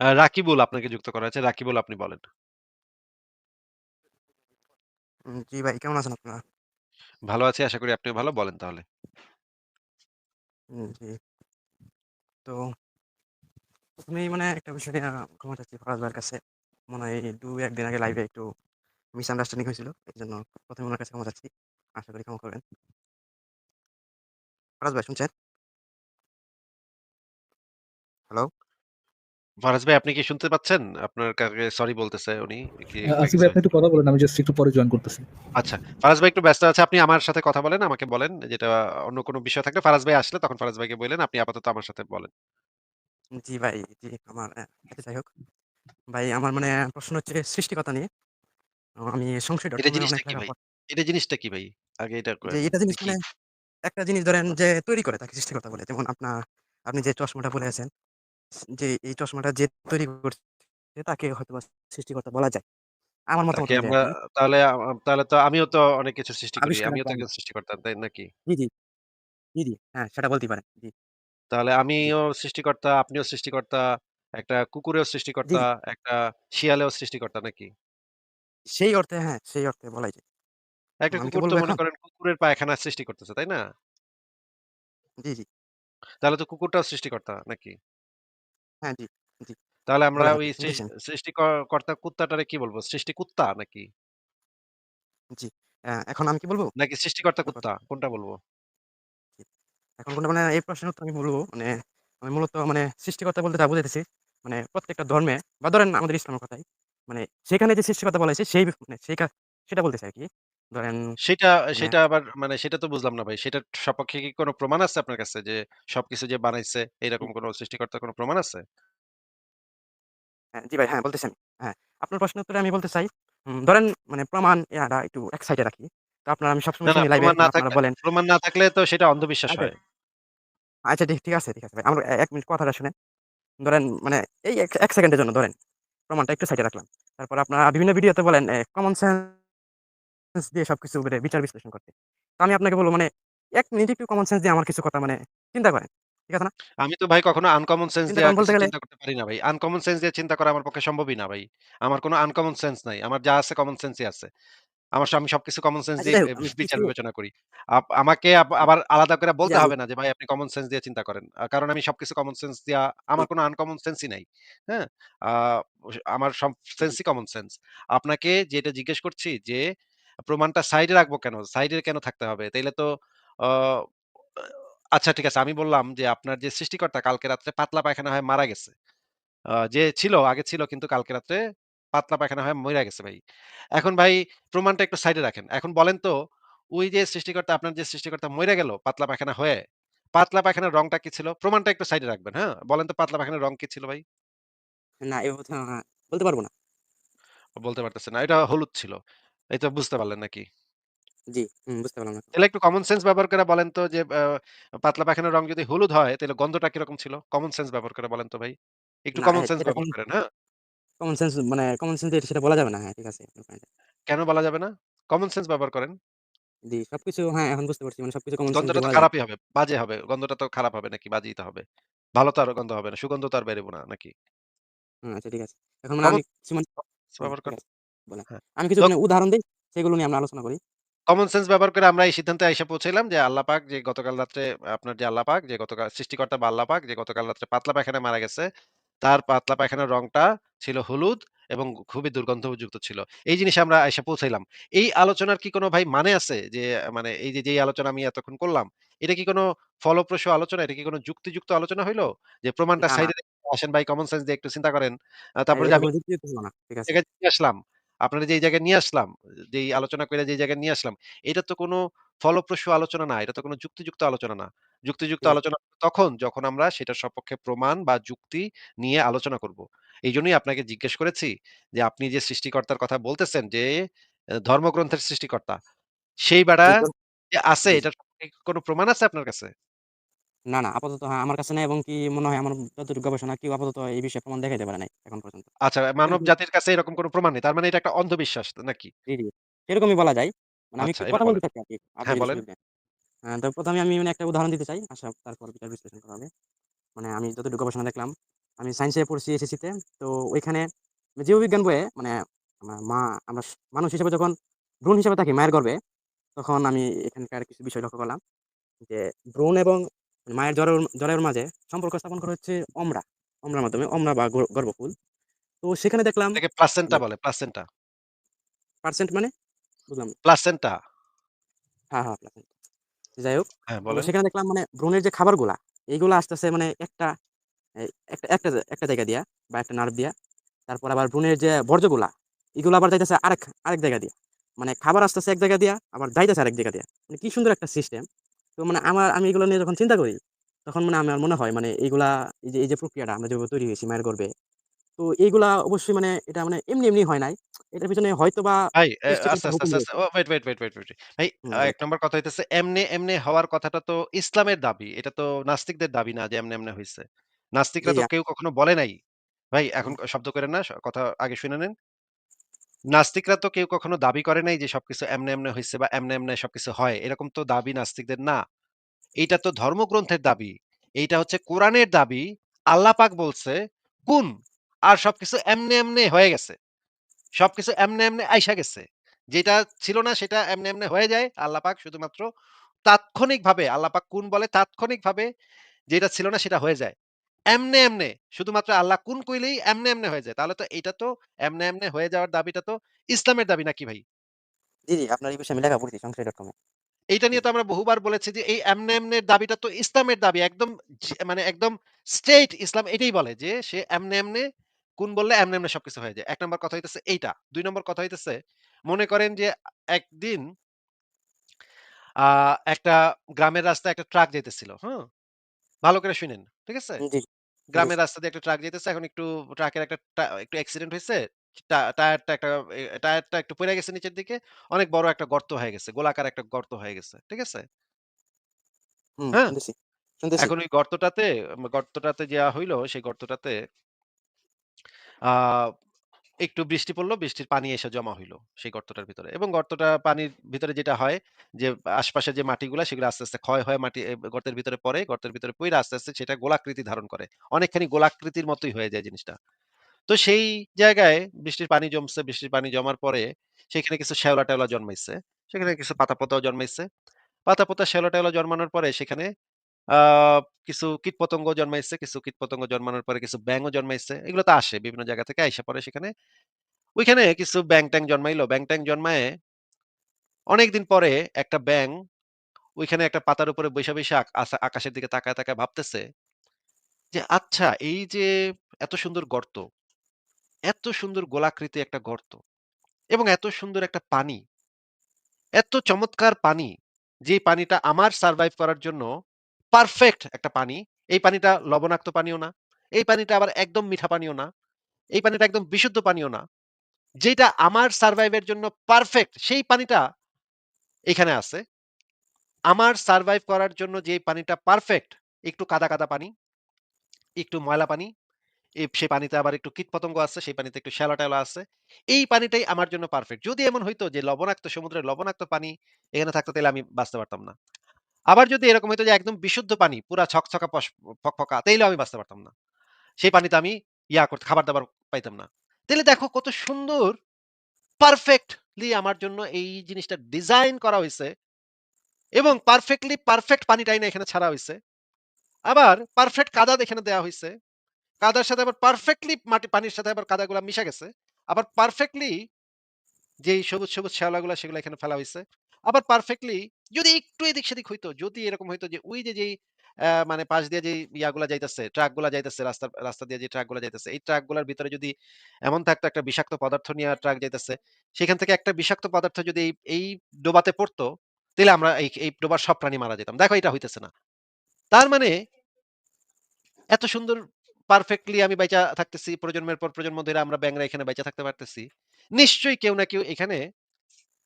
আ রাকিবুল আপনাকে যুক্ত করা হয়েছে। রাকিবুল আপনি বলেন। উম জি ভাই, কেমন আছেন আপনারা? ভালো আছি। আশা করি আপনিও ভালো। বলেন তাহলে। উম জি। তো ১ম এই মানে একটা বিষয় নিয়ে ক্ষমা চাচ্ছি ফারাজ ভাইয়ের কাছে। মনে হয় ২-১ দিন আগে লাইভে একটু মিসআন্ডারস্ট্যান্ডিং হয়েছিল। এজন্য ১ম এ উনার কাছে ক্ষমা চাচ্ছি। আশা করি ক্ষমা করবেন। ফারাজ ভাই শুনছেন? হ্যালো? ফারাজ ভাই আপনি কি শুনতে পাচ্ছেন? আপনার কাকে সরি বলতেছে উনি। কি আসিফ ভাই আপনি একটু কথা বলেন। আমি জাস্ট একটু পরে জয়েন করতেছি। আচ্ছা। ফারাজ ভাই একটু ব্যস্ত আছে। আপনি আমার সাথে কথা বলেন, আমাকে বলেন। যেটা অন্য কোনো বিষয় থাকলে ফারাজ ভাই আসলে তখন ফারাজ ভাইকে বইলেন। আপনি আপাতত আমার সাথে বলেন। জি ভাই, জি আমার যাই হোক। ভাই আমার মানে প্রশ্ন হচ্ছে সৃষ্টিকর্তা নিয়ে। আমি এটা জিনিসটা কি ভাই? এটা জিনিসটা কি ভাই? আগে এটা যে এটা জিনিস মানে একটা জিনিস ধরেন যে তৈরি করে তাকে সৃষ্টিকর্তা বলে। যেমন আপনা আপনি যে চশমাটা পরে আছেন, যে এই চশমাটা যে তৈরি করছে তাকে হয়তোবা সৃষ্টিকর্তা বলা যায়। আমার মতামত আমরা। তাহলে তাহলে তো আমিও তো অনেক কিছু সৃষ্টি করি। আমিও তো। একজন সৃষ্টিকর্তা, তাই নাকি? জি, জি, জি, জি। হ্যাঁ, সেটা বলতেই পারেন। জি, তাহলে আমিও সৃষ্টিকর্তা, আপনিও সৃষ্টিকর্তা, একটা কুকুরেও সৃষ্টিকর্তা, একটা শিয়ালেও সৃষ্টিকর্তা নাকি? সেই অর্থে হ্যাঁ, সেই অর্থে বলাই যায়। একটা কুকুর তো মনে? করেন কুকুরের পায়খানা সৃষ্টি করতেছে, তাই না? জি, জি। তাহলে তো কুকুরটাও সৃষ্টিকর্তা নাকি? হ্যাঁ, জি, জি। তাহলে আমরা বলেন ওই আপনি সৃষ শুনতেছেন। সৃষ্টি কর্তা কুত্তাটারে কি বলব? সৃষ্টিকুত্তা নাকি? জি। এখন আমি কি বলব? নাকি সৃষ্টিকর্তা কুত্তা? কোনটা বলব? জি। এখন কোনটা মানে এই প্রশ্নের উত্তর আমি বলব মানে আমি মূলত মানে সৃষ্টিকর্তা বলতে যা বুঝাইতেছি মানে প্রত্যেকটা ধর্মে বা ধরেন আমাদের ইসলামের কথাই মানে সেখানে যে সৃষ্টিকর্তা বলা হয়েছে সেই মানে সেই কা সেটা বলতেছি আরকি। ধরেন সেটা মানে সেটা আবার মানে সেটা তো বুঝলাম না ভাই। সেটার সপক্ষে কি কোন প্রমাণ আছে আপনার কাছে যে সবকিছু যে বানাইছে এরকম কোন সৃষ্টিকর্তার কোন প্রমাণ আছে? হ্যাঁ, জি ভাই হ্যাঁ, বলতেছেন। হ্যাঁ, আপনার প্রশ্নের উত্তরে আমি বলতে চাই উম ধরেন মানে প্রমাণ ইয়াটা একটু এক সাইডে রাখি। তো আপনারা আমি সবসময় না শুনি লাইভে প্রমাণ না আপনারা বলেন প্রমাণ না থাকলে তো সেটা অন্ধবিশ্বাস আচ্ছা, হয়। আচ্ছা ঠিক ঠিক আছে, ঠিক আছে ভাই। আমার এ ১ মিনিট কথাটা শুনেন। ধরেন মানে এই এক ১ সেকেন্ডের জন্য ধরেন। প্রমাণটা একটু সাইডে রাখলাম। তারপর আপনারা বিভিন্ন ভিডিওতে বলেন এ কমন সেন্স দিয়ে সবকিছু মানে বিচার বিশ্লেষণ করতে। তো আমি আপনাকে বলব মানে ১ মিনিট একটু কমন সেন্স দিয়ে আমার কিছু কথা মানে চিন্তা করেন। ঠিক আছে না? আমি তো ভাই কখনো আনকমন সেন্স দিয়া কিছু চিন্তা করতে পারি না ভাই। আনকমন সেন্স দিয়ে চিন্তা করা আমার পক্ষে সম্ভবই না ভাই। আমার কোন আনকমন সেন্স নাই। আমার যা আছে কমন সেন্সই আছে। আমার আমি সবকিছু কমন সেন্স আচ্ছা দিয়ে বিচার বিবেচনা করি। আমাকে আবার আলাদা করে বলতে হবে না যে ভাই আপনি কমন সেন্স দিয়ে চিন্তা করেন। কারণ আমি সবকিছু কমন সেন্স দিয়া আমার কোনো আনকমন সেন্সই নাই। হ্যাঁ? আমার সব সেন্সই কমন সেন্স। আপনাকে যেটা জিজ্ঞেস করছি যে প্রমাণটা সাইডে রাখব কেন? সাইডে কেন থাকতে হবে? তাইলে তো আচ্ছা ঠিক আছে আমি বললাম যে আপনার যে সৃষ্টিকর্তা কালকে রাত্রে পাতলা পায়খানা হয়ে মারা গেছে। যে ছিল, আগে ছিল কিন্তু কালকে রাত্রে পাতলা পায়খানা হয়ে মইরা গেছে ভাই। এখন ভাই প্রমাণটা একটু সাইডে রাখেন। এখন বলেন তো ওই যে সৃষ্টিকর্তা আপনার যে সৃষ্টিকর্তা মইরা গেল পাতলা পায়খানা হয়ে, পাতলা পায়খানার রংটা কি ছিল? প্রমাণটা একটু সাইডে রাখবেন, হ্যাঁ? বলেন তো পাতলা পায়খানার রং কি ছিল ভাই? না হ্যাঁ, বলতে পারব না। বলতে পারতেছেন না। এটা হলুদ ছিল। এই তো বুঝতে পারলেন নাকি? জি, হুম, বুঝতে পারলাম এখন। তাহলে একটু কমন সেন্স ব্যবহার করে বলেন তো যে আ পাতলা পায়খানার রং যদি হলুদ হয় তাহলে গন্ধটা কীরকম ছিল? কমন সেন্স ব্যবহার করে বলেন তো ভাই। একটু না কমন হ্যাঁ, সেন্স এটা ব্যবহার কমন করেন, হ্যাঁ? কমন সেন্স মানে কমন সেন্স দিয়ে সেটা বলা যাবে না। হ্যাঁ, ঠিক আছে কেন বলা যাবে না? কমন সেন্স ব্যবহার করেন। জি, সবকিছু হ্যাঁ, এখন বুঝতে পারছি। মানে সবকিছু কমন সেন্স গন্ধটা দিয়ে তো বলা। খারাপই হবে, বাজে হবে। গন্ধটা তো খারাপ হবে নাকি বাজেই তো হবে। ভালো তো আর গন্ধ হবে না। সুগন্ধ তো আর বেরোবে না নাকি? হুম, আচ্ছা ঠিক আছে। এখন মানে কমন আমি কিছু মানে সেন্স ব্যবহার ঠিক করেন। আছে হ্যাঁ। আমি কিছু মানে উদাহরণ দেই, সেগুলো নিয়ে আমরা আলোচনা করি। কমন সেন্স ব্যবহার করে আমরা এই সিদ্ধান্তে পৌঁছাইলাম যে আল্লাহ পাক যে গতকাল রাত্রে আপনার যে আল্লাহ পাক যে গতকাল সৃষ্টিকর্তা বা আল্লাহ পাক যে গতকাল রাত্রে পাতলা পায়খানায় মারা গেছে, তার পাতলা পায়খানার রংটা ছিল হলুদ এবং খুবই দুর্গন্ধযুক্ত ছিল। এই জিনিসে আমরা আইসা পৌঁছাইলাম। এই আলোচনার কি কোনো ভাই মানে আছে? যে মানে এই যে যেই আলোচনা আমি এতক্ষণ করলাম, এটা কি কোনো ফলপ্রসূ আলোচনা? এটা কি কোনো যুক্তিযুক্ত আলোচনা হইল? যে প্রমাণটা সাইডে আসেন ভাই কমন সেন্স দিয়ে একটু চিন্তা করেন। তারপরে আমি। আসলাম, আপনারা যেই জায়গায় নিয়ে আসলাম, যেই আলোচনা কইরা যেই জায়গায় নিয়ে আসলাম, এটা তো কোনো ফলপ্রসূ আলোচনা না। এটা তো কোনো যুক্তিযুক্ত আলোচনা না। যুক্তিযুক্ত আলোচনা তখন যখন আমরা সেটার সপক্ষে প্রমাণ বা যুক্তি নিয়ে আলোচনা করব। এইজন্যই আপনাকে জিজ্ঞেস করেছি যে আপনি যে সৃষ্টিকর্তার কথা বলতেছেন যে ধর্মগ্রন্থের সৃষ্টিকর্তা, সেই বেড়া যে আছে। এটার কোনো প্রমাণ আছে আপনার কাছে? না, না আপাতত হ্যাঁ, আমার কাছে নাই এবং কি মনে হয় আমার যতটুকু গবেষণা কেউ আপাতত এই বিষয়ে প্রমাণ দেখাইতে পারে নাই এখন পর্যন্ত। আচ্ছা, মানব জাতির কাছে এরকম কোনো প্রমাণ নেই। তার মানে এটা একটা অন্ধবিশ্বাস নাকি? জি, জি। এরকমই বলা যায়। মানে আমি আচ্ছা, এবার কথা বলতে বলেন। চাচ্ছি আরকি। আপনি হ্যাঁ, যদি বলেন। দেন। তো ১ম এ আমি মানে একটা উদাহরণ দিতে চাই। আচ্ছা তারপর বিচার বিশ্লেষণ করা হবে। মানে আমি যতটুকু গবেষণা দেখলাম আমি সায়েন্সে পড়ছি এসএসসিতে। তো ওইখানে জীববিজ্ঞান বইয়ে মানে আমার মা আমরা স মানুষ হিসেবে যখন ভ্রূণ হিসেবে থাকি মায়ের গর্ভে, তখন আমি এখানকার কিছু বিষয় লক্ষ্য করলাম যে ভ্রূণ এবং মায়ের জরায়ুর জরায়ুর মাঝে সম্পর্ক স্থাপন করা হচ্ছে অমরা। অমরার মাধ্যমে অমরা বা গর্ভফুল। তো সেখানে দেখলাম এটাকে প্লাসেন্টা বলে, প্লাসেন্টা। পার্সেন্ট মানে? বুঝলাম প্লাসেন্টা। হ্যাঁ, হ্যাঁ, প্লাসেন্টা। যাই হোক, হ্যাঁ, সেখানে দেখলাম মানে ভ্রূণের যে খাবারগুলা, এইগুলা আসতেছে মানে একটা একটা একটা একটা জায়গা দিয়া বা একটা নার্ভ দিয়া। তারপর আবার ভ্রূণের যে বর্জ্যগুলা, এগুলা আবার যাইতেছে আরেক আরেক জায়গা দিয়া। মানে খাবার আসতেছে এক জায়গা দিয়া, আবার যাইতেছে আরেক জায়গা দিয়া। মানে কি সুন্দর একটা সিস্টেম। তো মানে আমার আমি এগুলো নিয়ে যখন চিন্তা করি, তখন মানে আমার মনে হয় মানে এইগুলা এই যে এই যে প্রক্রিয়াটা আমরা যেভাবে তৈরি হয়েছি মায়ের গর্ভে, তো এইগুলা অবশ্যই মানে এটা মানে এমনি, এমনি হয় নাই। এটার পিছনে ভাই আস্তে, হুকুম আস্তে, আস্তে। রয়েছে। ও ওয়েট, ওয়েট, ওয়েট, ওয়েট। ভাই। ১ নম্বর কথা হইতেছে এমনে, এমনে হওয়ার কথাটা তো ইসলামের দাবি। এটা তো নাস্তিকদের দাবি না যে এমনি এমনে হইছে। নাস্তিকরা তো কেউ কখনো বলে নাই। ভাই এখন শব্দ কইরেন না। কথা আগে শুনে নেন। নাস্তিকরা তো কেউ কখনো দাবি করে নাই যে সবকিছু এমনে, এমনে হইছে বা এমনে, এমনে সবকিছু হয়। এরকম তো দাবি নাস্তিকদের না। এইটা তো ধর্মগ্রন্থের দাবি। এইটা হচ্ছে কোরআনের দাবি। আল্লাহ পাক বলছে, "কুন" আর সবকিছু এমনে, এমনে হয়ে গেছে। সবকিছু এমনে, এমনে আইসা গেছে। যেটা ছিল না সেটা এমনে, এমনে হয়ে যায়। আল্লাহ পাক শুধুমাত্র তাৎক্ষণিকভাবে আল্লাহ পাক কুন বলে তাৎক্ষণিকভাবে যেটা ছিল না সেটা হয়ে যায়। এমনে, এমনে শুধুমাত্র আল্লাহ কুন কইলেই এমনে, এমনে হয়ে যায়। তাহলে তো এটা তো এমনে, এমনে হয়ে যাওয়ার দাবিটা তো ইসলামের দাবি নাকি ভাই? জি, জি, আপনার এই বিষয়ে আমি লেখা পড়ছি সংশয়.com এ। এইটা নিয়ে তো আমরা বহুবার বলেছি যে এই এমনে, এমনের দাবিটা তো ইসলামের দাবি। একদম মানে একদম স্ট্রেইট ইসলাম এটাই বলে যে সে এমনে, এমনে কুন বললে এমনে, এমনে সবকিছু হয়ে যায়। এক নম্বর কথা হইতেছে এইটা। দুই নম্বর কথা হইতেছে মনে করেন যে একদিন একটা গ্রামের রাস্তায় একটা ট্রাক যেতেছিল হ্যাঁ ভালো করে শুনেন। ঠিক আছে? গ্রামের রাস্তা দিয়ে একটা ট্রাক যেতেছে এখন একটু ট্রাকের একটা একটু অ্যাক্সিডেন্ট হয়েছে টায়ারটা একটা টায়ারটা একটু পড়ে গেছে নিচের দিকে। অনেক বড় একটা গর্ত হয়ে গেছে। গোলাকার একটা গর্ত হয়ে গেছে। ঠিক আছে? হুম, হ্যাঁ? এখন ওই গর্তটাতে গর্তটাতে যা হইল সেই গর্তটাতে একটু বৃষ্টি পড়ল, বৃষ্টির পানি এসে জমা হইল সেই গর্তটার ভিতরে। এবং গর্তটা পানির ভিতরে যেটা হয় যে আশপাশে যে মাটিগুলা সেগুলো আস্তে, আস্তে ক্ষয় হয়ে মাটি গর্তের ভিতরে পড়ে। গর্তের ভিতরে পইড়া আস্তে, আস্তে সেটা গোলাকৃতি ধারণ করে। অনেকখানি গোলাকৃতির মতোই হয়ে যায় জিনিসটা। তো সেই জায়গায় বৃষ্টির পানি জমছে, বৃষ্টির পানি জমার পরে সেখানে কিছু শ্যাওলা-টেওলা জন্মাইছে। সেখানে কিছু পাতা-পোতাও জন্মাইছে। পাতা-পোতা, শ্যাওলা-টেওলা জন্মানোর পরে সেখানে কিছু কীটপতঙ্গ জন্মাইছে। কিছু কীটপতঙ্গ জন্মানোর পরে কিছু ব্যাঙও জন্মাইছে। এগুলো তো আসে বিভিন্ন জায়গা থেকে আইসা পড়ে সেখানে। ওইখানে কিছু ব্যাঙ-ট্যাং জন্মাইলো। ব্যাঙ-ট্যাং জন্মায়ে অনেকদিন পরে একটা ব্যাঙ ওইখানে একটা পাতার উপরে আক আসা আকাশের দিকে তাকায়, তাকায় ভাবতেছে যে, "আচ্ছা এই যে এত সুন্দর গর্ত, এত সুন্দর গোলাকৃতি একটা গর্ত এবং এত সুন্দর একটা পানি, এত চমৎকার পানি, যে পানিটা আমার সারভাইভ করার জন্য পারফেক্ট একটা পানি। এই পানিটা লবণাক্ত পানিও না। এই পানিটা আবার একদম মিঠা পানিও না। এই পানিটা একদম বিশুদ্ধ পানিও না। যেটা আমার সারভাইভ এর জন্য পারফেক্ট সেই পানিটা এখানে আছে। আমার সারভাইভ করার জন্য যে পানিটা পারফেক্ট, একটু কাদা, কাদা পানি, একটু ময়লা পানি, সেই পানিতে আবার একটু কীটপতঙ্গ আছে, সেই পানিতে একটু শ্যাওলা-টেওলা আছে। এই পানিটাই আমার জন্য পারফেক্ট। যদি এমন হইতো যে লবণাক্ত সমুদ্রের লবণাক্ত পানি এখানে থাকতো তাহলে আমি বাঁচতে পারতাম না। আবার যদি এরকম হইতো যে একদম বিশুদ্ধ পানি, পুরা ছকছকা ফকফকা তাইলেও আমি বাঁচতে পারতাম না। সেই পানিতে আমি ইয়া করতে খাবার-দাবার পাইতাম না। তাইলে দেখো কত সুন্দর পারফেক্টলি আমার জন্য এই জিনিসটা ডিজাইন করা হইছে এবং পারফেক্টলি পারফেক্ট পানিটাই না এখানে ছাড়া হয়েছে আবার পারফেক্ট কাদা এখানে দেয়া হইছে। কাদার সাথে আবার পারফেক্টলি মাটি পানির সাথে আবার কাদাগুলা মিশা গেছে। আবার পারফেক্টলি যেই সবুজ, সবুজ শ্যাওলাগুলা সেগুলা এখানে ফেলা হইছে। আবার পারফেক্টলি যদি একটু এদিক-সেদিক হইতো, যদি এরকম হইতো যে ওই যে যেই মানে পাশ দিয়ে যেই ইয়াগুলা যাইতেছে, ট্রাকগুলা যাইতেছে রাস্তার রাস্তা দিয়ে যে ট্রাকগুলা যাইতেছে, এই ট্রাকগুলার ভিতরে যদি এমন থাকতো একটা বিষাক্ত পদার্থ নিয়া ট্রাক যাইতেছে, সেখান থেকে একটা বিষাক্ত পদার্থ যদি এই, এই ডোবাতে পড়তো, তাইলে আমরা এই, এই ডোবার সব প্রাণী মারা যেতাম। দেখো এটা হইতেছে না। তার মানে এত সুন্দর পারফেক্টলি আমি বাইচা থাকতেছি। প্রজন্মের পর প্রজন্ম ধরে আমরা ব্যাংরা এখানে বাইচা থাকতে পারতেছি। নিশ্চয়ই কেউ না কেউ এখানে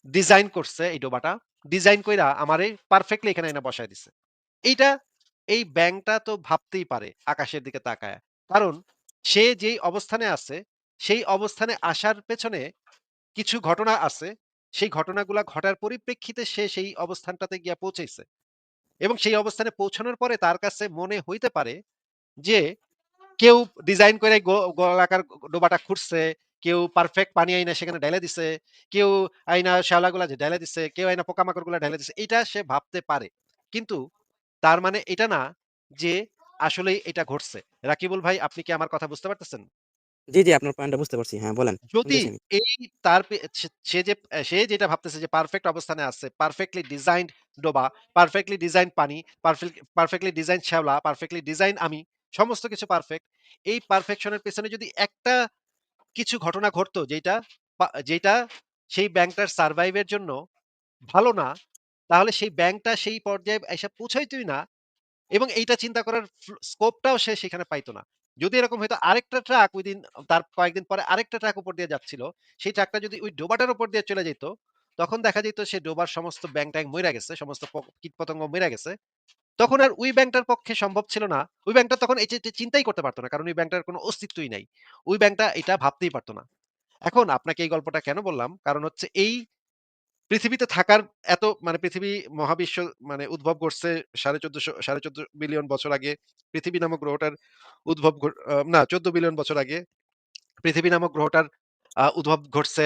ডিজাইন করছে এই ডোবাটা। ডিজাইন কইরা আমারে পারফেক্টলি এখানে এনে বসায় দিছে। এইটা এই ব্যাঙটা তো ভাবতেই পারে আকাশের দিকে তাকায়া। কারণ সে যেই অবস্থানে আছে, সেই অবস্থানে আসার পেছনে কিছু ঘটনা আছে। সেই ঘটনাগুলা ঘটার পরিপ্রেক্ষিতে সে সেই অবস্থানটাতে গিয়া পৌঁছাইছে। এবং সেই অবস্থানে পৌঁছানোর পরে তার কাছে মনে হইতে পারে যে কেউ ডিজাইন করে গোলাকার ডোবাটা খুঁড়ছে, কেউ পারফেক্ট পানি আইনা সেখানে ঢাইলা দিছে, কেউ আইনা শ্যাওলাগুলা যে ঢাইলা দিছে, কেউ আইনা পোকামাকড়গুলা ঢাইলা দিছে। এইটা সে ভাবতে পারে। কিন্তু তার মানে এটা না যে আসলেই এটা ঘটছে। রাকিবুল ভাই আপনি কি আমার কথা বুঝতে পারতেছেন? জি, জি আপনার পয়েন্টটা বুঝতে পারছি। হ্যাঁ, বলেন। যদি এই তার সে যে সে যেটা ভাবতেছে যে পারফেক্ট অবস্থানে আছে, পারফেক্টলি ডিজাইনড ডোবা, পারফেক্টলি ডিজাইনড পানি, পারফেক্ট পারফেক্টলি ডিজাইন শ্যাওলা, পারফেক্টলি ডিজাইন আমি, সমস্ত কিছু পারফেক্ট। এই পারফেকশন এর পেছনে যদি একটা কিছু ঘটনা ঘটতো যেইটা পা যেইটা সেই ব্যাংকটার সারভাইভ এর জন্য ভালো না, তাহলে সেই ব্যাংকটা সেই পর্যায়ে আইসা পৌঁছাইতই না এবং এইটা চিন্তা করার স্কোপটাও সে সেখানে পাইতো না। যদি এরকম হইতো আরেকটা ট্রাক ঐদিন তার কয়েকদিন পরে আরেকটা ট্রাক উপর দিয়ে যাচ্ছিল। সেই ট্রাকটা যদি ওই ডোবাটার উপর দিয়ে চলে যাইত, তখন দেখা যেত সে ডোবার সমস্ত ব্যাং-ট্যাং মইরা গেছে, সমস্ত প কীটপতঙ্গ মইরা গেছে। তখন আর ওই ব্যাংকটার পক্ষে সম্ভব ছিল না। ওই ব্যাংকটা তখন এই চিন্তাই করতে পারত না। কারণ ওই ব্যাংকটার কোনো অস্তিত্বই নাই। ওই ব্যাংকটা এটা ভাবতেই পারত না। এখন আপনাকে এই গল্পটা কেন বললাম? কারণ হচ্ছে এই পৃথিবীতে থাকার এত মানে পৃথিবী মহাবিশ্ব মানে উদ্ভব ঘটছে ১৪৫০ ১৪৫০ বিলিয়ন বছর আগে। পৃথিবী নামক গ্রহটার উদ্ভব না ১৪ বিলিয়ন বছর আগে। পৃথিবী নামক গ্রহটার উদ্ভব ঘটছে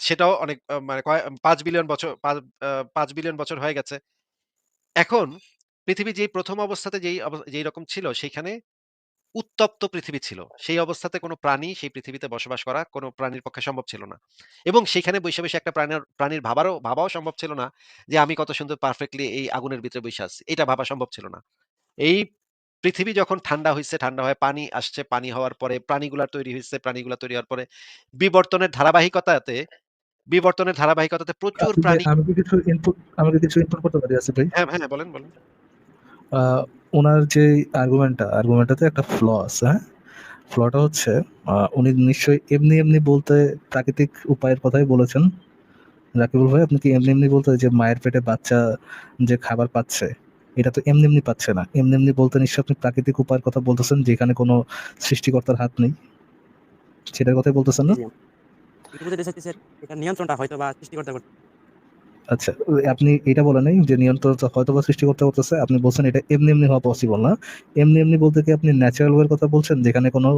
সেটাও অনেক মানে ৫ বিলিয়ন বছর পা আ ৫ বিলিয়ন বছর হয়ে গেছে। এখন পৃথিবী যেই ১ম অবস্থাতে যেই যেই রকম ছিল সেইখানে উত্তপ্ত পৃথিবী ছিল। সেই অবস্থাতে কোনো প্রাণী সেই পৃথিবীতে বসবাস করা কোনো প্রাণীর পক্ষে সম্ভব ছিল না। এবং সেখানে বইসা, বইসা একটা প্রাণের প্রাণীর ভাবারও ভাবাও সম্ভব ছিল না যে আমি কত সুন্দর পারফেক্টলি এই আগুনের ভিতরে বইসা আছি। এটা ভাবা সম্ভব ছিল না। এই পৃথিবী যখন ঠান্ডা হয়েছে ঠান্ডা হয়ে পানি আসছে, পানি হওয়ার পরে প্রাণীগুলা তৈরি হয়েছে প্রাণীগুলা তৈরি হওয়ার পরে বিবর্তনের ধারাবাহিকতাতে বিবর্তনের ধারাবাহিকতাতে প্রচুর প্রাণী আমি কিছু ইনপুট আমি কিছু ইনপুট করতে পারি আসিফ ভাই? হ্যাঁ, হ্যাঁ বলেন, বলেন। আ উনার যে আর্গুমেন্টটা, আর্গুমেন্টটাতে একটা ফ্ল আছে, হ্যাঁ? ফ্লটা হচ্ছে উনি নিশ্চয়ই এমনি, এমনি বলতে প্রাকৃতিক উপায়ের কথাই বলেছেন। রাকিবুল ভাই আপনি কি এমনি, এমনি বলতে যে মায়ের পেটে বাচ্চা যে খাবার পাচ্ছে, এটা তো এমনি, এমনি পাচ্ছে না। এমনি, এমনি বলতে নিশ্চয়ই আপনি প্রাকৃতিক উপায়ের কথা বলতেছেন যেখানে কোনো সৃষ্টিকর্তার হাত নেই। সেটার কথাই বলতেছেন না? সৃষ্টিকর্তা করতে আচ্ছা, আপনি এটা বলেন নাই যে নিয়ন্ত্রণটা হয়তোবা সৃষ্টিকর্তা করতেছে। আপনি বলছেন এটা এমনি, এমনি হওয়া পসিবল না। এমনি, এমনি বলতে কি আপনি ন্যাচারাল ওয়ে এর কথা বলছেন? যেখানে কোনো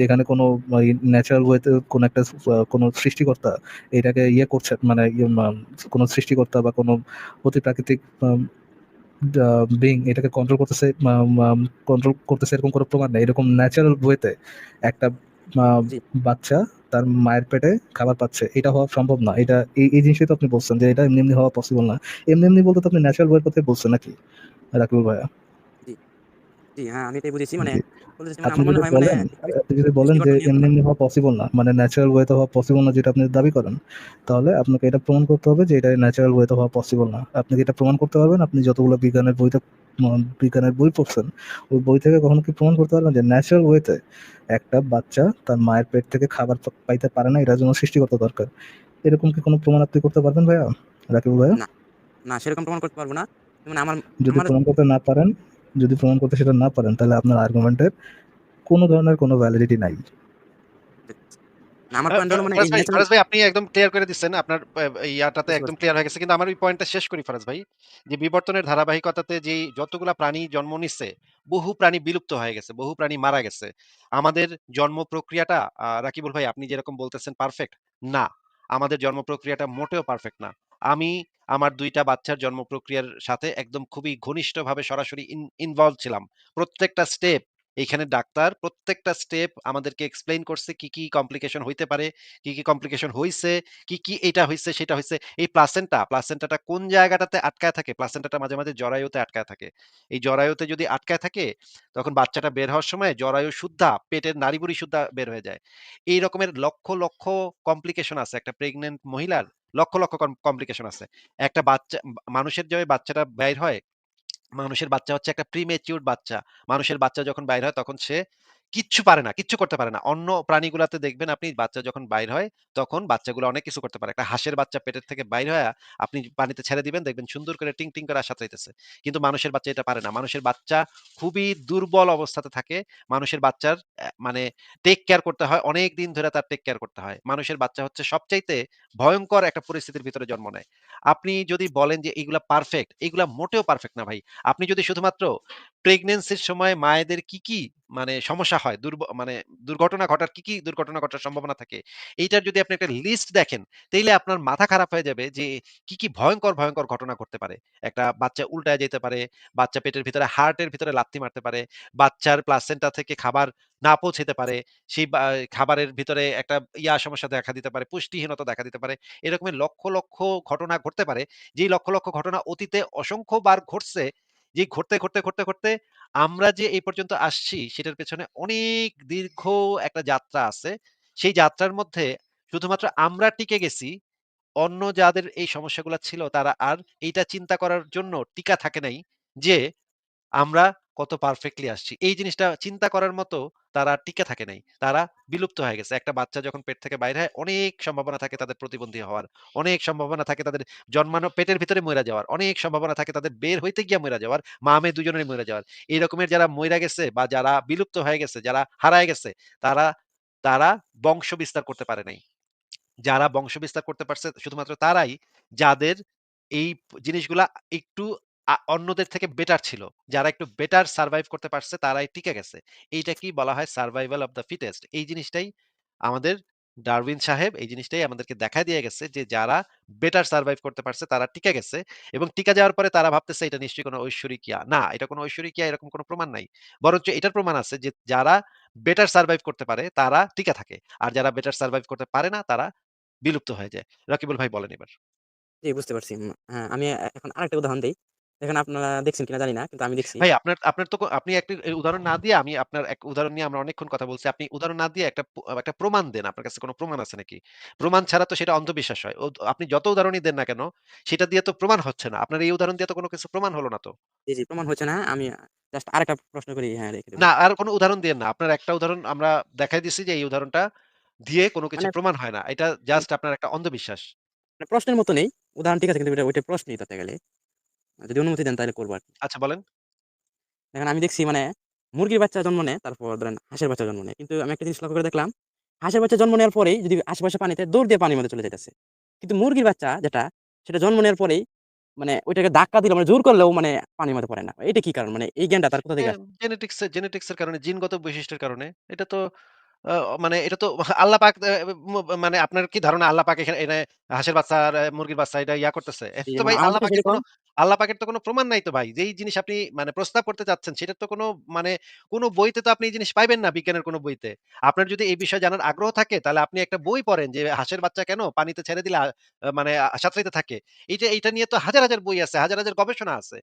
যেখানে কোনো ন্যাচারাল ওয়ে তে কোনো একটা কোনো সৃষ্টিকর্তা এটাকে ইয়ে করছেন মানে ইয়ে কোনো সৃষ্টিকর্তা বা কোনো অতি প্রাকৃতিক বিং এটাকে কন্ট্রোল করতেছে কন্ট্রোল করতেছে এরকম কোনো প্রমাণ নাই। এরকম ন্যাচারাল ওয়ে তে একটা বাচ্চা তার মায়ের পেটে খাবার পাচ্ছে। এটা হওয়া সম্ভব না। এটা এই, এই জিনিসটাই তো আপনি বলছেন যে এটা এমনি, এমনি হওয়া পসিবল না। এমনি, এমনি বলতে তো আপনি ন্যাচারাল ওয়ে কথাই বলছেন নাকি? রাকিবুল ভাইয়া? জি। হ্যাঁ আমি এটাই বুঝেছি। মানে মানে আপনি যদি মানে বলেন যে এমনি, এমনি হওয়া পসিবল না। মানে ন্যাচারাল হওয়া পসিবল না যেটা আপনি দাবি করেন, তাহলে আপনাকে এটা প্রমাণ করতে হবে যে এটা ন্যাচারাল ওয়ে হওয়া পসিবল না। আপনি কি এটা প্রমাণ করতে পারবেন? আপনি যতগুলো বিজ্ঞানের বইতে বিজ্ঞানের বই পড়ছেন, ওই বই থেকে কখনো কি প্রমাণ করতে পারবেন যে ন্যাচারাল ওয়ে তে একটা বাচ্চা তার মায়ের পেট থেকে খাবার পাইতে পারে না এটার জন্য সৃষ্টিকর্তা দরকার। এরকম কি কোনো প্রমাণ আপনি করতে পারবেন ভাইয়া? রাকিবুল ভাইয়া? না, না সেরকম প্রমাণ করতে পারব না। মানে আমার যদি প্রমাণ করতে না পারেন যদি প্রমাণ করতে সেটা না পারেন তাহলে আপনার আর্গুমেন্টের কোনো ধরনের কোনো ভ্যালিডিটি নাই। আমার মানে ফারাজ ভাই, ন্যাচারাল ফারাজ ভাই আপনি একদম ক্লিয়ার করে দিচ্ছেন। আপনার ইয়াটাতে একদম ক্লিয়ার হয়ে গেছে। কিন্তু আমার ওই পয়েন্টটা শেষ করি ফারাজ ভাই। যে বিবর্তনের ধারাবাহিকতাতে যেই যতগুলা প্রাণী জন্ম নিচ্ছে, বহু প্রাণী বিলুপ্ত হয়ে গেছে, বহু প্রাণী মারা গেছে। আমাদের জন্ম প্রক্রিয়াটা রাকিবুল ভাই আপনি যেরকম বলতেছেন পারফেক্ট, না। আমাদের জন্ম প্রক্রিয়াটা মোটেও পারফেক্ট না। আমি আমার দুইটা বাচ্চার জন্ম প্রক্রিয়ার সাথে একদম খুবই ঘনিষ্ঠভাবে সরাসরি ইনভলভ ছিলাম। প্রত্যেকটা স্টেপ এইখানে ডাক্তার প্রত্যেকটা স্টেপ আমাদেরকে এক্সপ্লেইন করছে কি, কি কমপ্লিকেশন হইতে পারে, কি, কি কমপ্লিকেশন হইছে, কি, কি এটা হইছে, সেটা হইছে। এই প্লাসেন্টা, প্লাসেন্টাটা কোন জায়গাটাতে আটকায় থাকে? প্লাসেন্টাটা মাঝে, মাঝে জরায়ুতে আটকায় থাকে। এই জরায়ুতে যদি আটকায় থাকে, তখন বাচ্চাটা বের হওয়ার সময় জরায়ু সুদ্ধা, পেটের নাড়িভুড়ি সুদ্ধা বের হয়ে যায়। এই রকমের লক্ষ, লক্ষ কমপ্লিকেশন আছে একটা প্রেগন্যান্ট মহিলার লক্ষ, লক্ষ কমপ্লিকেশন আছে। একটা বাচ্চা মানুষের যে বাচ্চাটা বের হয় মানুষের বাচ্চা হচ্ছে একটা প্রিমেচিউর বাচ্চা। মানুষের বাচ্চা যখন বাইর হয় তখন সে কিচ্ছু পারে না, কিচ্ছু করতে পারে না। অন্য প্রাণীগুলাতে দেখবেন আপনি বাচ্চা যখন বাইর হয়, তখন বাচ্চাগুলো অনেক কিছু করতে পারে। একটা হাঁসের বাচ্চা পেটের থেকে বাইর হইয়া আপনি পানিতে ছেড়ে দিবেন, দেখবেন সুন্দর করে টিং, টিং করে আশা চাইতেছে। কিন্তু মানুষের বাচ্চা এটা পারে না। মানুষের বাচ্চা খুবই দুর্বল অবস্থাতে থাকে। মানুষের বাচ্চার মানে টেক কেয়ার করতে হয়। অনেক দিন ধরে তার টেক কেয়ার করতে হয়। মানুষের বাচ্চা হচ্ছে সবচাইতে ভয়ঙ্কর একটা পরিস্থিতির ভিতরে জন্ম নেয়। আপনি যদি বলেন যে এইগুলা পারফেক্ট, এইগুলা মোটেও পারফেক্ট না ভাই। আপনি যদি শুধুমাত্র প্রেগন্যান্সির সময় মায়েদের কি, কি মানে সমস্যা হয়, মানে দুর্ঘটনা ঘটার কি, কি দুর্ঘটনা ঘটার সম্ভাবনা থাকে। এইটার যদি আপনি একটা লিস্ট দেখেন, তাইলে আপনার মাথা খারাপ হয়ে যাবে যে কি, কি ভয়ংকর, ভয়ঙ্কর ঘটনা ঘটতে পারে। একটা বাচ্চা উল্টায় যেতে পারে, বাচ্চা পেটের ভিতরে হার্টের ভিতরে লাথি মারতে পারে, বাচ্চার প্লাসেন্টা থেকে খাবার না পৌঁছাতে পারে, সেই খাবারের ভিতরে একটা ইয়া সমস্যা দেখা দিতে পারে, পুষ্টিহীনতা দেখা দিতে পারে। এরকমের লক্ষ, লক্ষ ঘটনা ঘটতে পারে। যেই লক্ষ, লক্ষ ঘটনা অতীতে অসংখ্যবার ঘটছে, যেই ঘুরতে ঘুরতে ঘুরতে ঘুরতে আমরা যে এই পর্যন্ত আসছি সেটার পেছনে অনেক দীর্ঘ একটা যাত্রা আছে। সেই যাত্রার মধ্যে শুধুমাত্র আমরা টিকে গেছি। অন্য যাদের এই সমস্যাগুলো ছিল তারা আর এইটা চিন্তা করার জন্য টিকা থাকে নাই যে আমরা কত পারফেক্টলি আসছি। এই জিনিসটা চিন্তা করার মতো তারা টিকে থাকে নাই। তারা বিলুপ্ত হয়ে গেছে। একটা বাচ্চা যখন পেট থেকে বাইর হয় অনেক সম্ভাবনা থাকে তাদের প্রতিবন্ধী হওয়ার। অনেক সম্ভাবনা থাকে তাদের জন্মানো পেটের ভিতরে মইরা যাওয়ার। অনেক সম্ভাবনা থাকে তাদের বের হইতে গিয়া মইরা যাওয়ার। মা-মেয়ে দুজনেরই মইরা যাওয়ার। এই রকমের যারা মইরা গেছে বা যারা বিলুপ্ত হয়ে গেছে, যারা হারায় গেছে তারা, তারা বংশ বিস্তার করতে পারে নাই। যারা বংশ বিস্তার করতে পারছে শুধুমাত্র তারাই যাদের এই জিনিসগুলা একটু অন্যদের থেকে বেটার ছিল। যারা একটু বেটার সারভাইভ করতে পারছে তারাই টিকে গেছে। এইটাকেই বলা হয় সারভাইভাল অফ দ্য ফিটেস্ট। এই জিনিসটাই আমাদের ডারউইন সাহেব এই জিনিসটাই আমাদেরকে দেখায় দিয়ে গেছে যে যারা বেটার সারভাইভ করতে পারছে তারা টিকে গেছে এবং টিকে যাওয়ার পরে তারা ভাবতেছে এটা নিশ্চয়ই কোনো ঐশ্বরিকিয়া। না, এটা কোনো ঐশ্বরিকিয়া এরকম কোনো প্রমাণ নাই। বরঞ্চ এটার প্রমাণ আছে যে যারা বেটার সারভাইভ করতে পারে তারা টিকে থাকে। আর যারা বেটার সারভাইভ করতে পারে না তারা বিলুপ্ত হয়ে যায়। রকিবুল ভাই বলেন এবার। জি, বুঝতে পারছি। হ্যাঁ, আমি এখন আরেকটা উদাহরণ দেই। দেখেন আপনারা দেখছেন কিনা জানি না। কিন্তু আমি দেখছি। ভাই আপনার আপনার তো আপনি একটি উদাহরণ না দিয়ে আমি আপনার এক উদাহরণ নিয়ে আমরা অনেকক্ষণ কথা বলছি। আপনি উদাহরণ না দিয়ে একটা একটা প্রমাণ দেন। আপনার কাছে কোনো প্রমাণ আছে নাকি? প্রমাণ ছাড়া তো সেটা অন্ধবিশ্বাস হয়। আপনি যত উদাহরণই দেন না কেন, সেটা দিয়ে তো প্রমাণ হচ্ছে না। আপনার এই উদাহরণ দিয়ে তো কোনো কিছু প্রমাণ হলো না তো। জি, জি, প্রমাণ হচ্ছে না। আমি জাস্ট আরেকটা প্রশ্ন করি হ্যাঁ, না, আর কোনো উদাহরণ দিয়েন না। আপনার একটা উদাহরণ আমরা দেখাই দিছি যে এই উদাহরণটা দিয়ে কোনো কিছু মানে প্রমাণ হয় না। এটা জাস্ট আপনার একটা অন্ধবিশ্বাস। মানে প্রশ্নের মতো নেই। উদাহরণ ঠিক আছে কিন্তু ওইটা প্রশ্নই ধরতে গেলে। যদি অনুমতি দেন তাহলে করব আরকি। আচ্ছা বলেন। দেখেন আমি দেখছি মানে মুরগির বাচ্চা জন্ম নেয়, তারপর ধরেন হাঁসের বাচ্চা জন্ম নেয়। কিন্তু আমি একটা জিনিস লক্ষ্য করে দেখলাম, হাঁসের বাচ্চা জন্ম নেওয়ার পরেই যদি আশেপাশে পানিতে দৌড় দিয়ে পানির মধ্যে চলে যাইতেছে। কিন্তু মুরগির বাচ্চা যেটা, সেটা জন্ম নেওয়ার পরেই মানে ওইটাকে ধাক্কা দিলে মানে জোর করলেও মানে পানির মধ্যে পড়ে না। এটা কি কারণ? মানে এই জ্ঞানটা তার কোথা থেকে জেনেটিক্স জেনেটিক্স এর কারণে জিনগত বৈশিষ্ট্যের কারণে। এটা তো মানে এটা তো আল্লাহ পাক মানে আপনার কি ধারণা আল্লাহ পাক এখানে হাঁসের বাচ্চা আর মুরগির বাচ্চা এটা ইয়া করতেছে? তো মানে ভাই আল্লাহ পাকের কোন আল্লাহ পাকের তো কোন প্রমাণ নাই তো ভাই। যেই জিনিস আপনি মানে প্রস্তাব করতে চাচ্ছেন সেটার তো কোন মানে কোন বইতে তো আপনি এই জিনিস পাইবেন না বিজ্ঞানের কোনো বইতে। আপনার যদি এই বিষয়ে জানার আগ্রহ থাকে তাহলে আপনি একটা বই পড়েন যে হাঁসের বাচ্চা কেন পানিতে ছেড়ে দিলে মানে সাঁতরাইতে থাকে। এইটা এইটা নিয়ে তো হাজার, হাজার বই আছে, হাজার, হাজার গবেষণা আছে।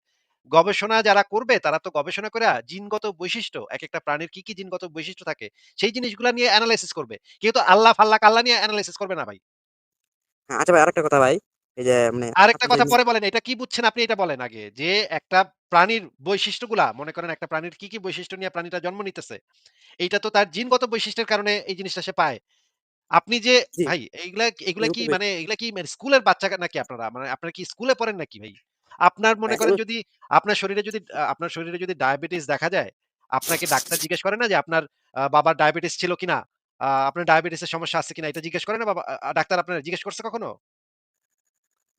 গবেষণা যারা করবে তারা তো গবেষণা করে জিনগত বৈশিষ্ট্য এক একটা প্রাণীর কি, কি জিনগত বৈশিষ্ট্য থাকে সেই জিনিসগুলা নিয়ে অ্যানালাইসিস করবে। কেউ তো আল্লাহ ফাল্লাহ কাল্লা নিয়ে এনালাইসিস করবে না ভাই। আচ্ছা ভাই আরেকটা কথা ভাই। এই যে মানে আরেকটা কথা পরে বলেন। এটা কি বুঝছেন আপনি এটা বলেন আগে। যে একটা প্রাণীর বৈশিষ্ট্যগুলা মনে করেন একটা প্রাণীর কি, কি বৈশিষ্ট্য নিয়ে প্রাণীটা জন্ম নিতেছে। এইটা তো তার জিনগত বৈশিষ্ট্যের কারণে এই জিনিসটা সে পায়। আপনি যে ভাই এইগুলা এগুলা কি মানে এগুলা কি মানে স্কুলের বাচ্চা নাকি আপনারা? মানে আপনারা কি স্কুলে পড়েন নাকি ভাই? আপনার মনে করেন যদি আপনার শরীরে যদি আপনার শরীরে যদি ডায়াবেটিস দেখা যায়, আপনাকে ডাক্তার জিজ্ঞেস করে না যে আপনার বাবার ডায়াবেটিস ছিল কিনা? আপনার ডায়াবেটিসের সমস্যা আছে কিনা? এটা জিজ্ঞেস করে না বাবা ডাক্তার আপনার জিজ্ঞেস করছে কখনো?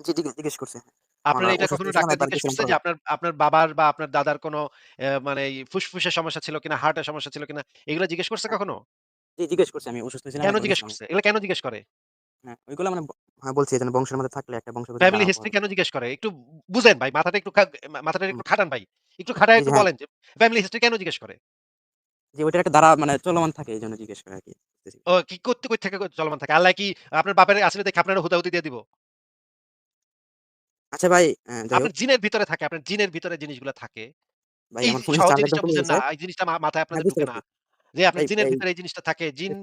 জি, জিজ্ঞেস জিজ্ঞেস করছে। আপনার এটা কখনো ডাক্তার জিজ্ঞেস করছে যে আপনার আপনার বাবার বা আপনার দাদার কোনো মানে ফুসফুসের সমস্যা ছিল কিনা, হার্টের সমস্যা ছিল কিনা? এগুলা জিজ্ঞেস করছে হ্যাঁ, কখনো? জি, জিজ্ঞেস করছে। আমি অসুস্থ ছিলাম কেন জিজ্ঞেস করছে? এগুলা কেন জিজ্ঞেস করে? হ্যাঁ, ওইগুলা মানে ব হ্যাঁ, বলছি এজন্য বংশের মধ্যে থাকলে একটা বংশগতি ফ্যামিলি হিস্ট্রি কেন জিজ্ঞেস করে? একটু বুঝেন ভাই। মাথাটা একটু খা মাথাটা একটু খাটান ভাই। একটু খাটায় জি, একটু হ্যাঁ। বলেন যে ফ্যামিলি হিস্ট্রি কেন জিজ্ঞেস করে? ওইটার একটা ধারা মানে চলমান থাকে এইজন্য জিজ্ঞেস করে আরকি। বুঝতেছি। ও কি করতে কই থেকে চলমান থাকে? আল্লাহ কি আপনার বাপের আসলে দেখে আপনার হুদাহুদি দিয়ে দিব? আচ্ছা ভাই, অ্যা যাই হোক। আপনার জিনের ভিতরে থাকে, আপনার জিনের ভিতরে জিনিসগুলা থাকে। ভাই এই আমার ফোনের সহজ চার্জ জিনিসটা কমে বুঝেন গেছে। এই জিনিসটা মা মাথায় হ্যাঁ, আপনাদের বুঝতে ঢুকে না। পারছি। যে আপনার ভাই জিনের ভিতরে এই জিনিসটা থাকে। জিন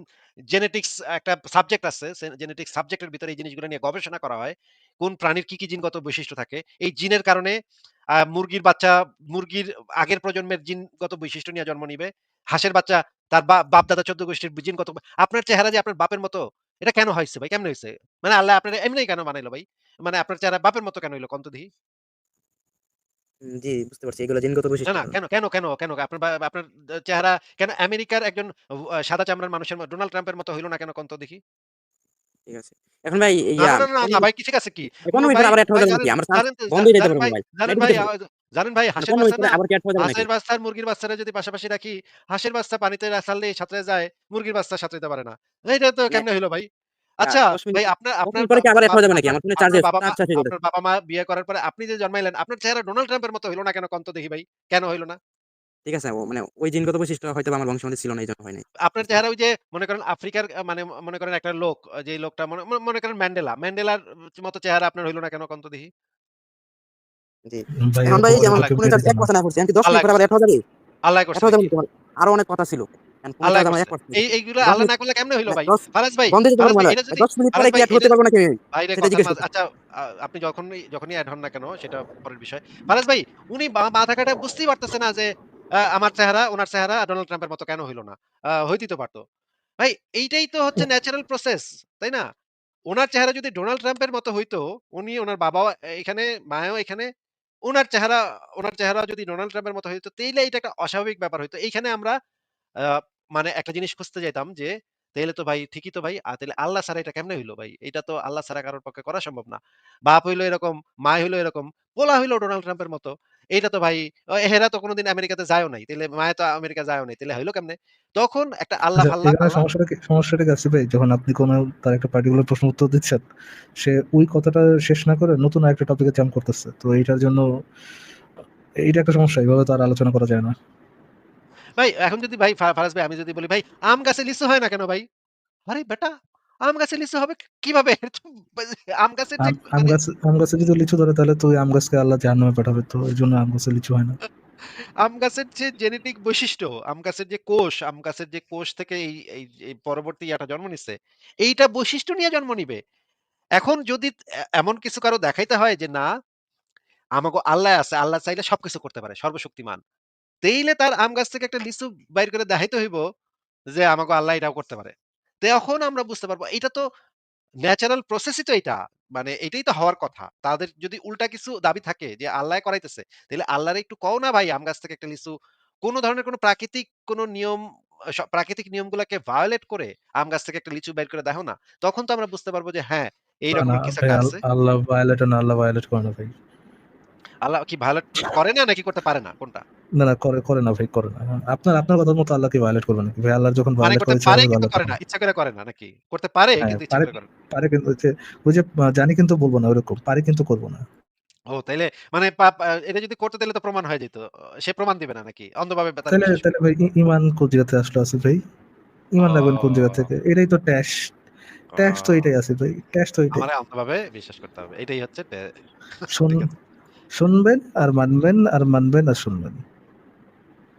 জেনেটিক্স একটা সাবজেক্ট আছে। জেনেটিক্স সাবজেক্টের ভিতরে এই জিনিসগুলো নিয়ে গবেষণা করা হয়। কোন প্রাণীর কি, কি জিনগত বৈশিষ্ট্য থাকে। এই জিনের কারণে আ মুরগির বাচ্চা মুরগির আগের প্রজন্মের জিনগত বৈশিষ্ট্য নিয়ে জন্ম নিবে। হাঁসের বাচ্চা তার বা বাপ-দাদা ১৪ গোষ্ঠীর জিনগত আপনার চেহারা যে আপনার বাপের মতো এটা কেন হইছে ভাই? কেমনে হইছে? মানে আল্লাহ আপনারে এমনিই কেন বানাইলো ভাই? মানে আপনার চেহারা বাপের মতো কেন হইল কন তো দেখি? জি, বুঝতে পারছি। এগুলো জিনগত না, বৈশিষ্ট্যের না। কেন, কেন, কেন, কেন? আপনার আপনার চেহারা কেন আমেরিকার একজন সাদা চামড়ার মানুষের ডোনাল্ড ট্রাম্পের মতো হইল না কেন কন তো দেখি? ঠিক আছে। এখন ভাই ইয়া না, না, না, না ১৫ ভাই ঠিক আছে কি? ভাই ও ১৫ মিনিট ভাই, আবার এড হয়ে ভাই জানেন, আমার চার্জ জানেন তো জা বন্ধ হয়ে যেতে ভাই, মোবাইল। জানেন নেট ভাই দিতেছে আ ভাই। জানেন ভাই হাঁসের বাচ্চা পরে না আবার কি এড হয়ে যাবে নাকি? হাঁসের বাচ্চা আর মুরগির বাচ্চারা যদি পাশাপাশি রাখি, হাঁসের বাচ্চা পানিতে না ছাড়লেই সাঁতরে যায়, মুরগির বাচ্চা সাঁতরাইতে পারে না। এইটা তো মানে কেমনে হইল ভাই? আ আচ্ছা ভাই আপনার আপনার পরে কি আবার এড যাবে নাকি? আমার ফোনে চার্জ আপনার বাবা-মা চার্জ শেষ হয়ে যাবে। আপনার বাবা-মা বিয়ে করার পরে আপনি যে জন্মাইলেন, আপনার চেহারা ডোনাল্ড ট্রাম্পের মতো হইল না কেন কন দেখি ভাই? কেন হইল না? ঠিক আছে। মানে ওই জিনগত বৈশিষ্ট্য হয়তোবা আমার বংশের মধ্যে ছিল না এইজন্য হয় নাই। আপনার চেহারা ওই যে মনে করেন আফ্রিকার মানে মনে করেন একটা লোক, যেই লোকটা মনে করেন ম্যান্ডেলা। ম্যান্ডেলার মতো চেহারা আপনার হইল না কেন দেখি? জি। ভাই এখন ভাই এরকম এই যে আমার ফোনে চার্জ পেরেছে না। 1% না করছি। এখন ১০ মিনিট আল্লাহ পরে আবার করছে আরও অনেক কথা ছিল। এখন আল্লাহ চার্জ আমার করছে। 1% এই এইগুলা ১০ আল্লাহ মিনিট না করলে কেমনে হইল ভাই? ফারাজ ভাই, বন্ধ দিতে ফারাজ পারব ভাই না। এটা যদি ১০ মিনিট পরে কি হতে পারব নাকি আমি? ভাইরে সেটা কথার জিজ্ঞেস মাঝ করতেছি। আচ্ছা আপনি যখনই যখনই এড হন না কেন সেটা পরের বিষয়। ফারাজ ভাই উনি মাথা বুঝতেই পারতেছে না যে আমার চেহারা, উনার চেহারা ডোনাল্ড ট্রাম্পের মতো কেন হইল না? হইতেই তো পারত। ভাই এইটাই তো হচ্ছে ন্যাচারাল প্রসেস, তাই না? উনার চেহারা যদি ডোনাল্ড ট্রাম্পের মতো হইতো, উনি উনার বাবাও এখানে, মাও এখানে, উনার চেহারা উনার চেহারা যদি ডোনাল্ড ট্রাম্পের মতো হইতো, তাইলে এটা একটা অস্বাভাবিক ব্যাপার হইতো। এইখানে আমরা মানে একটা জিনিস খুঁজতে যাইতাম যে, তাইলে তো ভাই ঠিকই তো ভাই। আ তাইলে আল্লাহ ছাড়া এটা কেমনে হইল ভাই? এটা তো আল্লাহ ছাড়া কারোর পক্ষে করা সম্ভব না। বাপ হইল এরকম, মা হইল এরকম, পোলা হইল ডোনাল্ড ট্রাম্পের মতো। এইটা তো ভাই হেরা তো কোনদিন আমেরিকাতে যায়ও নাই। তাইলে মায়ে তো আমেরিকা যায়ও নাই। তাইলে হইল কেমনে? তখন একটা আল্লাহ আচ্ছা আল্লাহ সমস্যাটা কি সমস্যাটা কি আছে ভাই? যখন আপনি কোন তার একটা পার্টিকুলার প্রশ্ন উত্তর দিচ্ছেন, সে ওই কথাটা শেষ না করে নতুন আরেকটা টপিকে জাম্প করতেছে। তো এইটার জন্য এইটা একটা সমস্যা। এইভাবে তো আর আলোচনা করা যায় না। ভাই এখন যদি ভাই ফারাজ ভাই আমি যদি বলি, "ভাই আম গাছে লিচু হয় না কেন ভাই?" আরে বেটা আম গাছে লিচু হবে কীভাবে? আম গাছের যে আম মানে আম গাছে যদি লিচু ধরে তাহলে তো আম গাছকে আল্লাহ জাহান্নামে পাঠাবে। তো এজন্য আম গাছে লিচু হয় না। আম গাছের যে জেনেটিক বৈশিষ্ট্য, আম গাছের যে কোষ, আম গাছের যে কোষ থেকে এই এই এই পরবর্তী ইয়াটা জন্ম নিচ্ছে, এইটা বৈশিষ্ট্য নিয়ে জন্ম নিবে। এখন যদি এমন কিছু কারও দেখাইতে হয় যে না, আমাকে আল্লাহ আছে, আল্লাহ চাইলে সবকিছু করতে পারে, সর্বশক্তিমান। তেইলে তার আম গাছ থেকে একটা লিচু বাইর করে দেখাইতে হইব যে আমাগো আল্লাহ এটাও করতে পারে। তখন আমরা বুঝতে পারব এইটা তো ন্যাচারাল প্রসেসই তো এইটা। মানে এটাই তো হওয়ার কথা। তাদের যদি উল্টা কিছু দাবি থাকে যে আল্লাহ করাইতেছে, তাইলে আল্লাহরে একটু কও না ভাই আম গাছ থেকে একটা লিচু কোন ধরনের কোন প্রাকৃতিক কোন নিয়ম প্রাকৃতিক নিয়মগুলাকে ভায়োলেট করে আম গাছ থেকে একটা লিচু বের করে দেখো না। তখন তো আমরা বুঝতে পারব যে হ্যাঁ, না কিছু একটা আছে। আল্লাহ ভায়োলেট না, আল্লাহ ভায়োলেট করে না ভাই। আল্লাহ কি ভায়োলেট করে না নাকি করতে পারে না? কোনটা? না, না করে করে না ভাই করে না। আপনার আপনার কথার মতো আল্লাহ কি ভায়োলেট করবে নাকি? ভাই আল্লাহর যখন মানে ভায়োলেট করেছে পারে কিন্তু করে না। ইচ্ছা করে করে না নাকি? করতে পারে হ্যাঁ, কিন্তু ইচ্ছা করে করে পারে কিন্তু ওই যে ওই যে জানি কিন্তু বলব না ওরকম। পারি কিন্তু করব না। ও তাইলে মানে এটা যদি করতে তাইলে তো প্রমাণ হয়ে যেত। সে প্রমাণ দিবে না নাকি? অন্ধভাবে তারা তাইলে তাইলে ভাই ইমান কোন আসলো আসিফ ভাই? ইমান রাখবেন কোন জায়গা থেকে? এটাই তো ট্যাশ। ট্যাশ তো এটাই আসিফ ভাই। ট্যাশ তো এটাই। আমারে অন্ধভাবে বিশ্বাস করতে হবে। এটাই হচ্ছে শুন আছে। শুনবেন আর মানবেন আর মানবেন আর শুনবেন।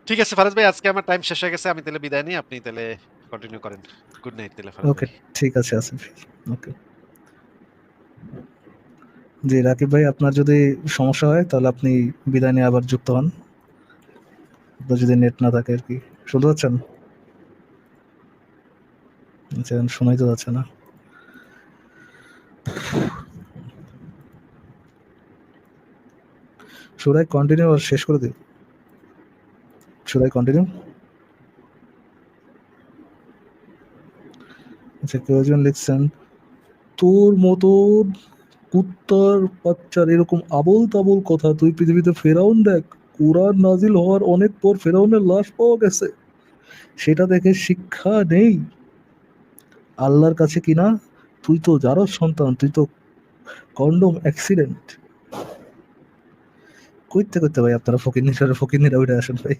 ঠিক আছে ফারাজ ভাই আজকে আমার টাইম শেষ হয়ে গেছে। আমি তাহলে বিদায় নিই। আপনি তাহলে কন্টিনিউ করেন। গুড নাইট তাহলে ফারাজ ওকে ঠিক আছে আসিফ। ওকে। জি, রাকিব ভাই আপনার যদি সমস্যা হয় তাহলে আপনি বিদায় নিয়ে আবার যুক্ত হন। আপনার যদি নেট না থাকে আর কি শুনতে পাচ্ছেন? আচ্ছা শোনাই তো যাচ্ছে না। I continue or শেষ করে দিই? I continue? আচ্ছা কেউ একজন লিখছেন, তোর মতন কুত্তার বাচ্চার এরকম আবোল তাবোল কথা তুই পৃথিবীতে ফেরাউন দেখ। কোরআন নাজিল হওয়ার অনেক পর ফেরাউনের লাশ পাওয়া গেছে। সেটা দেখে শিক্ষা নেই। আল্লাহর কাছে কিনা তুই তো যারও সন্তান, তুই তো কন্ডম অ্যাক্সিডেন্ট। কইতে কইতে ভাই আপনারা ফকির নিরা ফকির নিরা ওইটা আসেন ভাই।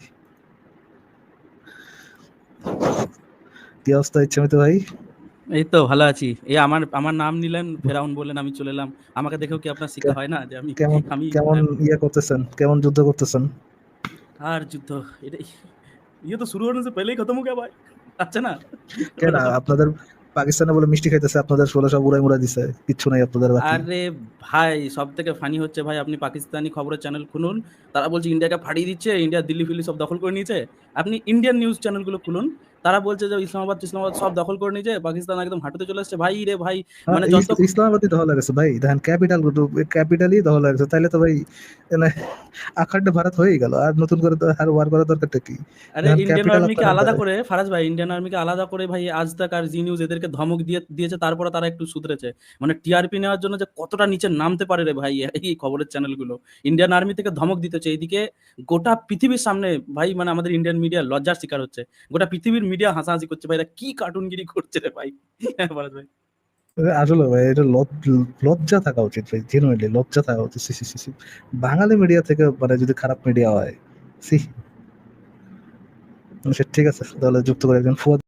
কি অবস্থা হচ্ছে তো ভাই? এই তো ভালো আছি। এই আমার আমার নাম নিলেন ফেরাউন বলেন আমি চলে এলাম। আমাকে দেখেও কি আপনার শিক্ষা হয় না যে আমি কেমন আমি কেমন ইয়া করতেছেন? কেমন যুদ্ধ করতেছেন? আর যুদ্ধ এটাই ইয়ে তো শুরু হওয়ার পেলেই খতম হয়ে গেল ভাই। আচ্ছা না। কেন আপনাদের পাকিস্তানে বলে মিষ্টি খাইতেছে আপনাদের ষোলো সব উড়াই মুড়াই দিছে কিচ্ছু নাই আপনাদের আরে ভাই সব থেকে ফানি হচ্ছে ভাই আপনি পাকিস্তানি খবরের চ্যানেল খুলুন তারা বলছে ইন্ডিয়াকে ফাড়িয়ে দিচ্ছে ইন্ডিয়া দিল্লি ফিল্লি সব দখল করে নিয়েছে। আপনি ইন্ডিয়ান নিউজ চ্যানেলগুলো খুলুন তারা বলছে যে ইসলামাবাদ ইসলামাবাদ সব দখল করে নিয়েছে পাকিস্তান একদম হাঁটুতে চলে আসছে। ভাই রে ভাই মানে হ্যাঁ, যত ইসলামাবাদই দখল হয়ে গেছে ভাই দেখেন ক্যাপিটাল ক্যাপিটালই দখল হয়ে গেছে। তাইলে তো ভাই এনে আখন্ড ভারত হয়েই গেল। আর নতুন করে তো আর ওয়ার করার দরকারটা কি? আরে ইন্ডিয়ান আর্মিকে আলাদা করে। করে ফারাজ ভাই ইন্ডিয়ান আর্মিকে আলাদা করে ভাই আজ তাক আর জি নিউজ এদেরকে ধমক দিয়ে দিয়েছে তারপরে তারা একটু সুধরেছে মানে টিআরপি নেওয়ার জন্য যে কতটা নিচে নামতে পারে রে ভাই এই খবরের চ্যানেলগুলো ইন্ডিয়ান আর্মি থেকে ধমক দিতেছে। এইদিকে গোটা পৃথিবীর সামনে ভাই মানে আমাদের ইন্ডিয়ান মিডিয়া লজ্জার শিকার হচ্ছে। গোটা পৃথিবীর মিডিয়া হাসাহাসি করছে। ভাই এরা কি কার্টুনগিরি করছে রে ভাই? ফারাজ ভাই। আসলে ভাই, এটা লজ- লজ্জা থাকা উচিত ভাই জেনুইনলি লজ্জা থাকা উচিত। বাঙালি মিডিয়া থেকে মানে যদি খারাপ মিডিয়া হয় সি ঠিক আছে, তাহলে যুক্ত করে একজন ফুয়াদ